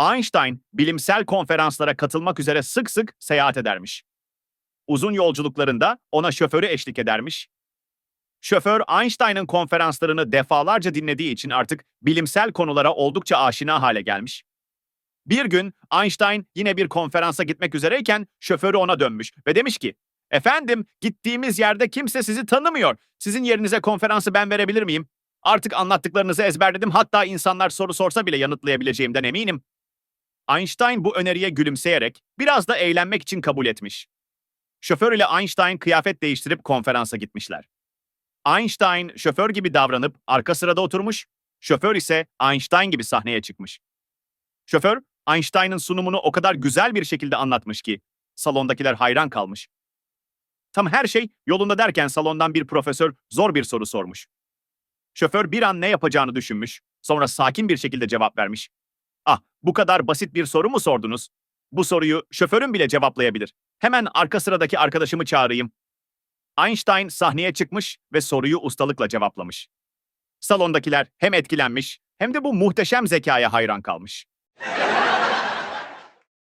Einstein bilimsel konferanslara katılmak üzere sık sık seyahat edermiş. Uzun yolculuklarında ona şoförü eşlik edermiş. Şoför Einstein'ın konferanslarını defalarca dinlediği için artık bilimsel konulara oldukça aşina hale gelmiş. Bir gün Einstein yine bir konferansa gitmek üzereyken şoförü ona dönmüş ve demiş ki Efendim, gittiğimiz yerde kimse sizi tanımıyor. Sizin yerinize konferansı ben verebilir miyim? Artık anlattıklarınızı ezberledim hatta insanlar soru sorsa bile yanıtlayabileceğimden eminim. Einstein bu öneriye gülümseyerek biraz da eğlenmek için kabul etmiş. Şoför ile Einstein kıyafet değiştirip konferansa gitmişler. Einstein şoför gibi davranıp arka sırada oturmuş, şoför ise Einstein gibi sahneye çıkmış. Şoför, Einstein'ın sunumunu o kadar güzel bir şekilde anlatmış ki salondakiler hayran kalmış. Tam her şey yolunda derken salondan bir profesör zor bir soru sormuş. Şoför bir an ne yapacağını düşünmüş, sonra sakin bir şekilde cevap vermiş. Ah, bu kadar basit bir soru mu sordunuz? Bu soruyu şoförün bile cevaplayabilir. Hemen arka sıradaki arkadaşımı çağırayım. Einstein sahneye çıkmış ve soruyu ustalıkla cevaplamış. Salondakiler hem etkilenmiş hem de bu muhteşem zekaya hayran kalmış.